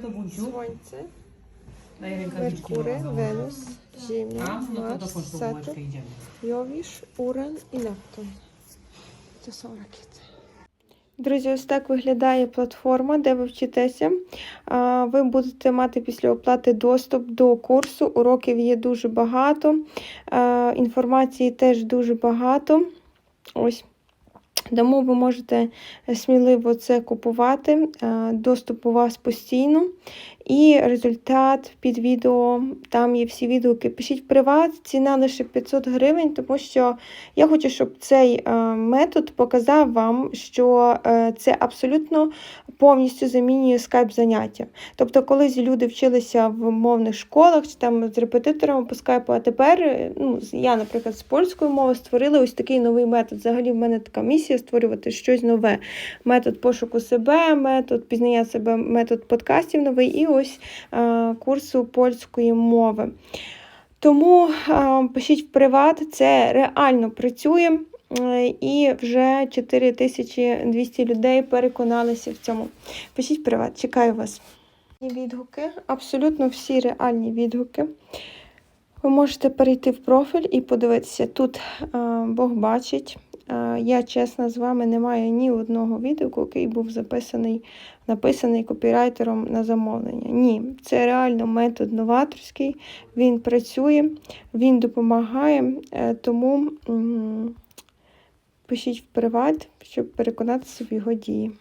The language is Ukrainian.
to bunciu? Słońce. Merkury, Wenus. Ziemia, A? No to Mars, dokończ tą Saturn, bułeczkę, idziemy. Jowisz, Уран і Нептун. Це są ракети. Друзі, ось так виглядає платформа, де ви вчитеся. А, Ви будете мати після оплати доступ до курсу. Уроків є дуже багато, а, інформації теж дуже багато. Ось. Тому ви можете сміливо це купувати. Е, Доступ у вас постійно. І результат під відео, там є всі відгуки. Пишіть в приват, ціна лише 500 гривень, тому що я хочу, щоб цей е, метод показав вам, що е, це абсолютно повністю замінює скайп заняття. Тобто, колись люди вчилися в мовних школах чи там з репетиторами по скайпу, а тепер е, ну, я, наприклад, з польської мови створили ось такий новий метод. Взагалі, в мене така місія створювати щось нове. Метод пошуку себе, метод пізнання себе, метод подкастів новий і ось е, курсу польської мови. Тому е, пишіть в приват, це реально працює. е, І вже 4200 людей переконалися в цьому. Пишіть приват, чекаю вас. Відгуки, абсолютно всі реальні відгуки. Ви можете перейти в профіль і подивитися. Тут Бог бачить. Я чесно з вами не маю ні одного відгуку, який був записаний, написаний копірайтером на замовлення. Ні, це реально метод новаторський, він працює, він допомагає, е, тому пишіть в приват, щоб переконатися в його дії.